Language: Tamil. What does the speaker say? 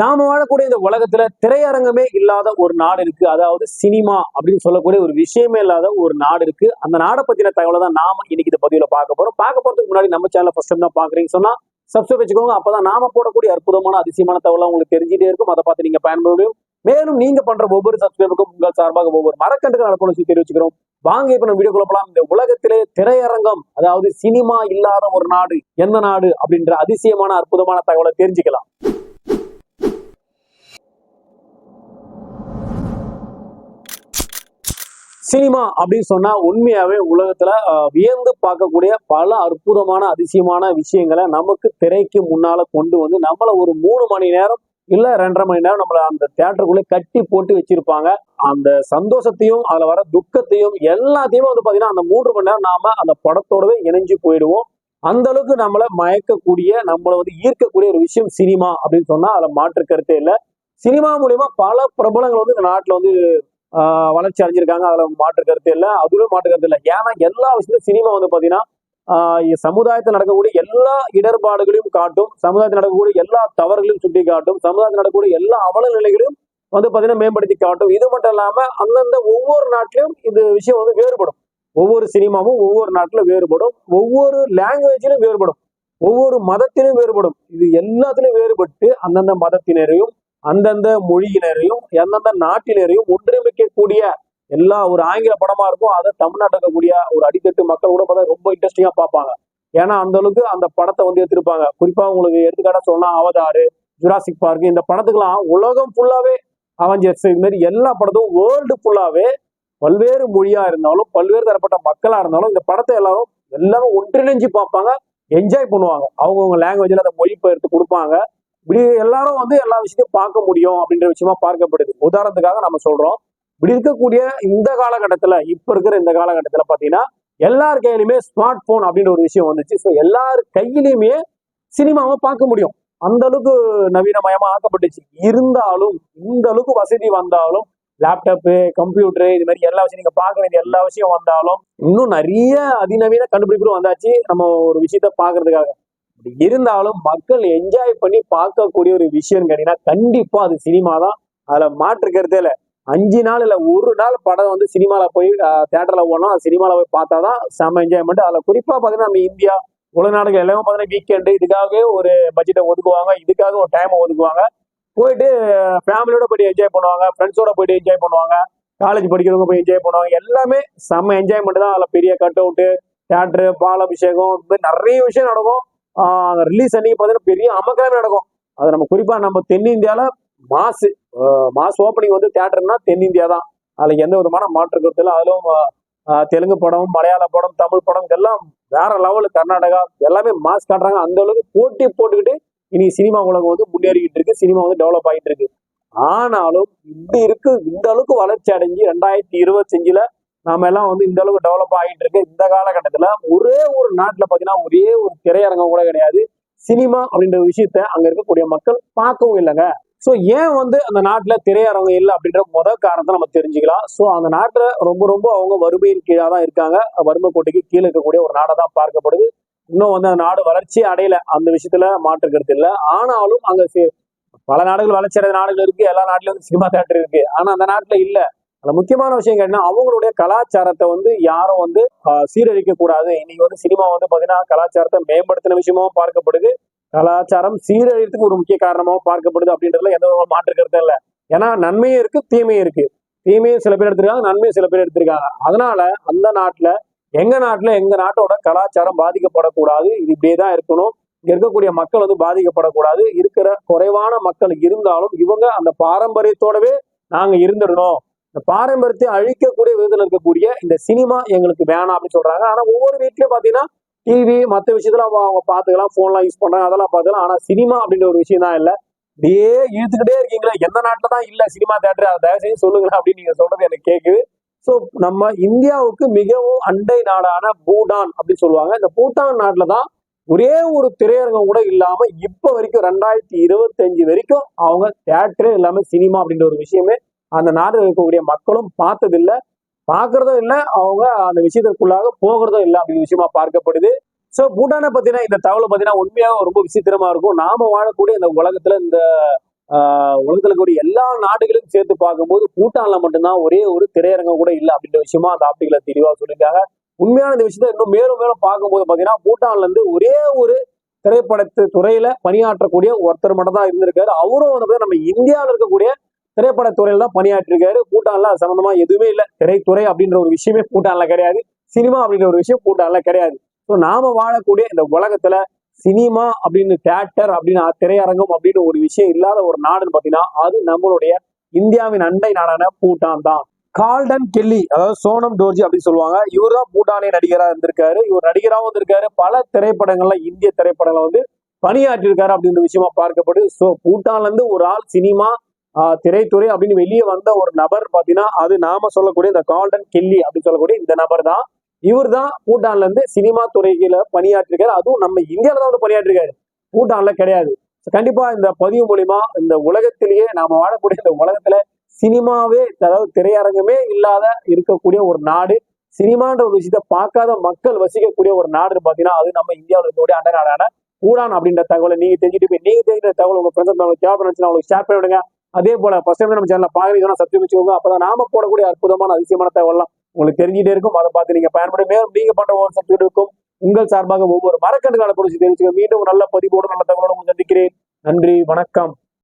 நாம வாழக்கூடிய இந்த உலகத்துல திரையரங்கமே இல்லாத ஒரு நாடு இருக்கு. அதாவது சினிமா அப்படின்னு சொல்லக்கூடிய ஒரு விஷயமே இல்லாத ஒரு நாடு இருக்கு. அந்த நாடை பத்தின தகவலை தான் நாம இன்னைக்கு இந்த பதிவுல பார்க்க போறோம். பார்க்க போறதுக்கு முன்னாடி நம்ம சேனல் ஃபர்ஸ்ட் டைம் தான் பாக்குறீங்க சொன்னா சப்ஸ்கிரைப் வச்சுக்கோங்க. அப்பதான் நாம போடக்கூடிய அற்புதமான அதிசயமான தகவலாம் உங்களுக்கு தெரிஞ்சுட்டே இருக்கும். அதை பார்த்து நீங்க பயன்பட முடியும். மேலும் நீங்க பண்ற ஒவ்வொரு சப்ஸ்கிரைபுக்கும் உங்கள் சார்பாக ஒவ்வொரு மரக்கண்டுகள் நடக்கணும் தெரிவிச்சுக்கிறோம். வாங்க இப்ப நம்ம வீடியோ குழப்பலாம் இந்த உலகத்திலே திரையரங்கம் அதாவது சினிமா இல்லாத ஒரு நாடு எந்த நாடு அப்படின்ற அதிசயமான அற்புதமான தகவலை தெரிஞ்சுக்கலாம். சினிமா அப்படின்னு சொன்னா உண்மையாவே உலகத்துல வியந்து பார்க்கக்கூடிய பல அற்புதமான அதிசயமான விஷயங்களை நமக்கு திரைக்கு முன்னால கொண்டு வந்து நம்மள ஒரு மூணு மணி நேரம் இல்ல ரெண்டரை மணி நேரம் நம்மள அந்த தியேட்டருக்குள்ளே கட்டி போட்டு வச்சிருப்பாங்க. அந்த சந்தோஷத்தையும் அதுல வர துக்கத்தையும் எல்லாத்தையுமே வந்து பாத்தீங்கன்னா அந்த மூன்று மணி நேரம் நாம அந்த படத்தோடவே இணைஞ்சு போயிடுவோம். அந்த அளவுக்கு நம்மளை மயக்கக்கூடிய நம்மளை வந்து ஈர்க்கக்கூடிய ஒரு விஷயம் சினிமா அப்படின்னு சொன்னா அதுல மாற்று கருத்தே இல்லை. சினிமா மூலியமா பல பிரபலங்கள் வந்து இந்த நாட்டுல வந்து வளர்ச்சி அடைஞ்சிருக்காங்க. அதில் மாற்று கருத்து இல்லை. அதுவும் மாற்று கருத்து இல்லை. ஏன்னா எல்லா விஷயத்தையும் சினிமா வந்து பார்த்தீங்கன்னா சமுதாயத்தில் நடக்கக்கூடிய எல்லா இடர்பாடுகளையும் காட்டும். சமுதாயத்தில் நடக்கக்கூடிய எல்லா தவறுகளையும் சுட்டி காட்டும் சமுதாயத்தில் நடக்கக்கூடிய எல்லா அவல நிலைகளையும் வந்து பார்த்தீங்கன்னா மேம்படுத்தி காட்டும். இது மட்டும் இல்லாமல் அந்தந்த ஒவ்வொரு நாட்டிலையும் இந்த விஷயம் வந்து வேறுபடும். ஒவ்வொரு சினிமாவும் ஒவ்வொரு நாட்டிலும் வேறுபடும். ஒவ்வொரு லாங்குவேஜிலும் வேறுபடும். ஒவ்வொரு மதத்திலும் வேறுபடும். இது எல்லாத்திலும் வேறுபட்டு அந்தந்த மதத்தினரையும் அந்தந்த மொழியினரையும் எந்தெந்த நாட்டினரையும் ஒன்றிணைக்கக்கூடிய எல்லா ஒரு ஆங்கில படமா இருக்கும். அதை தமிழ்நாட்டில் இருக்கக்கூடிய ஒரு அடித்தட்டு மக்கள் கூட பார்த்தா ரொம்ப இன்ட்ரெஸ்டிங்கா பார்ப்பாங்க. ஏன்னா அந்த அளவுக்கு அந்த படத்தை வந்து எடுத்திருப்பாங்க. குறிப்பா உங்களுக்கு எடுத்துக்காட்டா சொன்னா அவதாரு ஜுராசிக் பார்க் இந்த படத்துக்கெல்லாம் உலகம் ஃபுல்லாவே அவஞ்சர்ஸ் இது மாதிரி எல்லா படத்தும் வேர்ல்டு ஃபுல்லாவே பல்வேறு மொழியா இருந்தாலும் பல்வேறு தரப்பட்ட மக்களா இருந்தாலும் இந்த படத்தை எல்லாரும் எல்லாரும் ஒன்றிணைஞ்சு பார்ப்பாங்க என்ஜாய் பண்ணுவாங்க. அவங்கவுங்க லாங்குவேஜ்ல அதை மொழிபெயர்த்து கொடுப்பாங்க. இப்படி எல்லாரும் வந்து எல்லா விஷயத்தையும் பார்க்க முடியும் அப்படின்ற விஷயமா பார்க்கப்படுது. உதாரணத்துக்காக நம்ம சொல்றோம் இப்படி இருக்கக்கூடிய இந்த காலகட்டத்துல இப்ப இருக்கிற இந்த காலகட்டத்துல பாத்தீங்கன்னா எல்லார் கையிலுமே ஸ்மார்ட் போன் அப்படின்ற ஒரு விஷயம் வந்துச்சு. ஸோ எல்லார் கையிலையுமே சினிமாவை பார்க்க முடியும். அந்த அளவுக்கு நவீனமயமா ஆக்கப்பட்டுச்சு. இருந்தாலும் இந்த அளவுக்கு வசதி வந்தாலும் லேப்டாப்பு கம்ப்யூட்டரு இது மாதிரி எல்லா விஷயம் நீங்க பார்க்க வேண்டிய எல்லா விஷயம் வந்தாலும் இன்னும் நிறைய அதிநவீன கண்டுபிடிப்புகளும் வந்தாச்சு. நம்ம ஒரு விஷயத்த பாக்குறதுக்காக இருந்தாலும் மக்கள் என்ஜாய் பண்ணி பார்க்கக்கூடிய ஒரு விஷயம் கேட்டீங்கன்னா கண்டிப்பா அது சினிமா தான் அதுல மாற்றுக்கிறதே இல்லை. அஞ்சு நாள் இல்ல ஒரு நாள் படம் வந்து சினிமால போய் தேட்டர்ல போனோம் சினிமால போய் பார்த்தாதான் செம்ம என்ஜாய்மெண்ட் அதுல குறிப்பா பாத்தீங்கன்னா நம்ம இந்தியா உலக நாடுகள் எல்லாமே பாத்தீங்கன்னா வீக்கெண்டு இதுக்காகவே ஒரு பட்ஜெட்டை ஒதுக்குவாங்க. இதுக்காக ஒரு டைமை ஒதுக்குவாங்க. போயிட்டு ஃபேமிலியோட போய் என்ஜாய் பண்ணுவாங்க. ஃப்ரெண்ட்ஸோட போயிட்டு என்ஜாய் பண்ணுவாங்க. காலேஜ் படிக்கிறவங்க போய் என்ஜாய் பண்ணுவாங்க. எல்லாமே செம்ம என்ஜாய்மெண்ட் தான். அதுல பெரிய கட் அவுட்டு தியேட்டரு பால் அபிஷேகம் இந்த மாதிரி நிறைய விஷயம் நடக்கும். ரிலீஸ் அன்னைக்கு பார்த்தீங்கன்னா பெரிய அமக்கலமே நடக்கும். அது நம்ம குறிப்பாக நம்ம தென்னிந்தியாவில் மாசு மாஸ் ஓப்பனிங் வந்து தேட்டர்னா தென்னிந்தியா தான் அதில் எந்த விதமான மாற்று கருத்து இல்லை. அதிலும் தெலுங்கு படம் மலையாள படம் தமிழ் படம் இதெல்லாம் வேற லெவலு கர்நாடகா எல்லாமே மாஸ் காட்டுறாங்க. அந்த அளவுக்கு போட்டி போட்டுக்கிட்டு இனி சினிமா உலகம் வந்து முன்னேறிக்கிட்டு இருக்கு. சினிமா வந்து டெவலப் ஆகிட்டு இருக்கு. ஆனாலும் இப்படி இருக்கு. இந்த அளவுக்கு வளர்ச்சி அடைஞ்சு ரெண்டாயிரத்தி இருபத்தஞ்சுல நாம எல்லாம் வந்து இந்த அளவுக்கு டெவலப் ஆகிட்டு இருக்கு இந்த காலகட்டத்துல ஒரே ஒரு நாட்டுல பாத்தீங்கன்னா ஒரே ஒரு திரையரங்கம் கூட கிடையாது. சினிமா அப்படின்ற விஷயத்த அங்க இருக்கக்கூடிய மக்கள் பார்க்கவும் இல்லைங்க. சோ ஏன் வந்து அந்த நாட்டுல திரையரங்கம் இல்லை அப்படின்ற முதல் காரணத்தை நம்ம தெரிஞ்சுக்கலாம். சோ அந்த நாட்டுல ரொம்ப ரொம்ப அவங்க வறுமையின் கீழே தான் இருக்காங்க. வறுமை கோட்டைக்கு கீழே இருக்கக்கூடிய ஒரு நாடாக தான் பார்க்கப்படுது. இன்னும் வந்து அந்த நாடு வளர்ச்சி அடையல. அந்த விஷயத்துல மாற்று கருத்து இல்லை. ஆனாலும் அங்க பல நாடுகள் வளர்ச்சி அடைந்த நாடுகள் இருக்கு. எல்லா நாட்டிலும் வந்து சினிமா தேட்டர் இருக்கு. ஆனா அந்த நாட்டுல இல்ல. அதில் முக்கியமான விஷயம் கேட்டா அவங்களுடைய கலாச்சாரத்தை வந்து யாரும் வந்து சீரழிக்க கூடாது. இன்னைக்கு வந்து சினிமா வந்து பாத்தீங்கன்னா கலாச்சாரத்தை மேம்படுத்தின விஷயமாவும் பார்க்கப்படுது. கலாச்சாரம் சீரழித்துக்கு ஒரு முக்கிய காரணமாகவும் பார்க்கப்படுது அப்படின்றதுல எந்த ஒரு மாற்று கருத்தும் இல்லை. ஏன்னா நன்மையும் இருக்கு தீமையும் இருக்கு. தீமையும் சில பேர் எடுத்திருக்காங்க நன்மையும் சில பேர் எடுத்திருக்காங்க. அதனால அந்த நாட்டுல எங்க நாட்டுல எங்க நாட்டோட கலாச்சாரம் பாதிக்கப்படக்கூடாது. இது இப்படியே தான் இருக்கணும். இங்க இருக்கக்கூடிய மக்கள் வந்து பாதிக்கப்படக்கூடாது. இருக்கிற குறைவான மக்கள் இருந்தாலும் இவங்க அந்த பாரம்பரியத்தோடவே நாங்க இருந்துடணும். இந்த பாரம்பரியத்தை அழிக்கக்கூடிய விதத்தில் இருக்கக்கூடிய இந்த சினிமா எங்களுக்கு வேணாம் அப்படின்னு சொல்றாங்க. ஆனா ஒவ்வொரு வீட்லயும் பாத்தீங்கன்னா டிவி மற்ற விஷயத்துல அவங்க அவங்க பாத்துக்கலாம் போன்லாம் யூஸ் பண்றாங்க அதெல்லாம் பார்த்துக்கலாம் ஆனா சினிமா அப்படின்ற ஒரு விஷயம் தான் இல்ல. அப்படியே இழுத்துக்கிட்டே இருக்கீங்களா எந்த நாட்டுல தான் இல்ல சினிமா தேட்டர் அதை தயவு செய்து சொல்லுங்களேன் அப்படின்னு நீங்க சொல்றது எனக்கு கேக்குது. ஸோ நம்ம இந்தியாவுக்கு மிகவும் அண்டை நாடான பூட்டான் அப்படின்னு சொல்லுவாங்க. இந்த பூட்டான் நாட்டில் தான் ஒரே ஒரு திரையரங்கம் கூட இல்லாம இப்போ வரைக்கும் ரெண்டாயிரத்தி இருபத்தஞ்சு வரைக்கும் அவங்க தேட்டரே இல்லாம சினிமா அப்படின்ற ஒரு விஷயமே அந்த நாட்டில் இருக்கக்கூடிய மக்களும் பார்த்ததில்ல. பார்க்கறதும் இல்லை. அவங்க அந்த விஷயத்திற்குள்ளாக போகிறதும் இல்லை அப்படிங்கிற விஷயமா பார்க்கப்படுது. ஸோ பூட்டானை பத்தின இந்த தகவலை பார்த்தீங்கன்னா உண்மையாக ரொம்ப விசித்திரமா இருக்கும். நாம வாழக்கூடிய இந்த உலகத்துல இந்த உலகத்துல இருக்கக்கூடிய எல்லா நாடுகளையும் சேர்த்து பார்க்கும்போது பூட்டான்ல மட்டும்தான் ஒரே ஒரு திரையரங்கம் கூட இல்லை அப்படின்ற விஷயமா அந்த ஆப்டிகளை தெளிவா சொல்லியிருக்காங்க. உண்மையான இந்த விஷயத்த இன்னும் மேலும் மேலும் பார்க்கும்போது பார்த்தீங்கன்னா பூட்டான்ல இருந்து ஒரே ஒரு திரைப்படத்து துறையில பணியாற்றக்கூடிய ஒருத்தர் மட்டும் தான் இருந்திருக்காரு. அவரும் வந்து நம்ம இந்தியாவில் இருக்கக்கூடிய திரைப்படத்துறையில தான் பணியாற்றிருக்காரு. பூட்டான்ல அது சம்பந்தமா எதுவுமே இல்லை. திரைத்துறை அப்படின்ற ஒரு விஷயமே பூட்டான்ல கிடையாது. சினிமா அப்படின்ற ஒரு விஷயம் பூட்டான்ல கிடையாது. ஸோ நாம வாழக்கூடிய இந்த உலகத்துல சினிமா அப்படின்னு தேட்டர் அப்படின்னு திரையரங்கம் அப்படின்னு ஒரு விஷயம் இல்லாத ஒரு நாடுன்னு பாத்தீங்கன்னா அது நம்மளுடைய இந்தியாவின் அண்டை நாடான பூட்டான் தான். கால்டன் கெல்லி அதாவது சோனம் டோர்ஜி அப்படின்னு சொல்லுவாங்க. இவர் தான் பூட்டானே நடிகரா இருந்திருக்காரு. இவர் நடிகராகவும் இருந்திருக்காரு. பல திரைப்படங்கள்ல இந்திய திரைப்படங்களை வந்து பணியாற்றிருக்காரு அப்படின்ற விஷயமா பார்க்கப்படுது. ஸோ பூட்டான்ல இருந்து ஒரு ஆள் சினிமா திரைத்துறை அப்படின்னு வெளியே வந்த ஒரு நபர் பார்த்தீங்கன்னா அது நாம சொல்லக்கூடிய இந்த கால்டன் கெல்லி அப்படின்னு சொல்லக்கூடிய இந்த நபர் தான் இவர் தான் பூட்டான்ல இருந்து சினிமா துறையில பணியாற்றிருக்காரு. அதுவும் நம்ம இந்தியாவில தான் வந்து பணியாற்றிருக்காரு. பூட்டான்ல கிடையாது. கண்டிப்பா இந்த பதிவு மூலியமா இந்த உலகத்திலேயே நாம வாழக்கூடிய இந்த உலகத்துல சினிமாவே அதாவது திரையரங்குமே இல்லாத இருக்கக்கூடிய ஒரு நாடு சினிமான்ற ஒரு விஷயத்த பார்க்காத மக்கள் வசிக்கக்கூடிய ஒரு நாடு பாத்தீங்கன்னா அது நம்ம இந்தியாவில் இருக்கக்கூடிய அண்ட நாடான பூடான் அப்படின்ற தகவலை நீங்க தெரிஞ்சுட்டு போய் நீங்க தெரிஞ்சுற தகவல் உங்க ஃப்ரெண்ட்ஸ் ஷேர் பண்ணி விடுங்க அதே போல ஃபர்ஸ்ட் டைம் நம்ம சேனல் பாக்குறீங்கன்னா சப்ஸ்கிரைப் வச்சுக்கோங்க அப்பதான் நாம போடக்கூடிய அற்புதமான அதிசயமான தகவலாம் உங்களுக்கு தெரிஞ்சுட்டே இருக்கும். அதை பார்த்து நீங்க பயன்படும் மேலும் நீங்க பண்ற ஒவ்வொரு சப்ஸ்கிரைப் இருக்கும் உங்கள் சார்பாக ஒவ்வொரு மரக்கண்டு பொருட்சி தெரிவிச்சுக்க. மீண்டும் நல்ல பதிவோடு நல்ல தகவலோடு சந்திக்கிறேன். நன்றி வணக்கம்.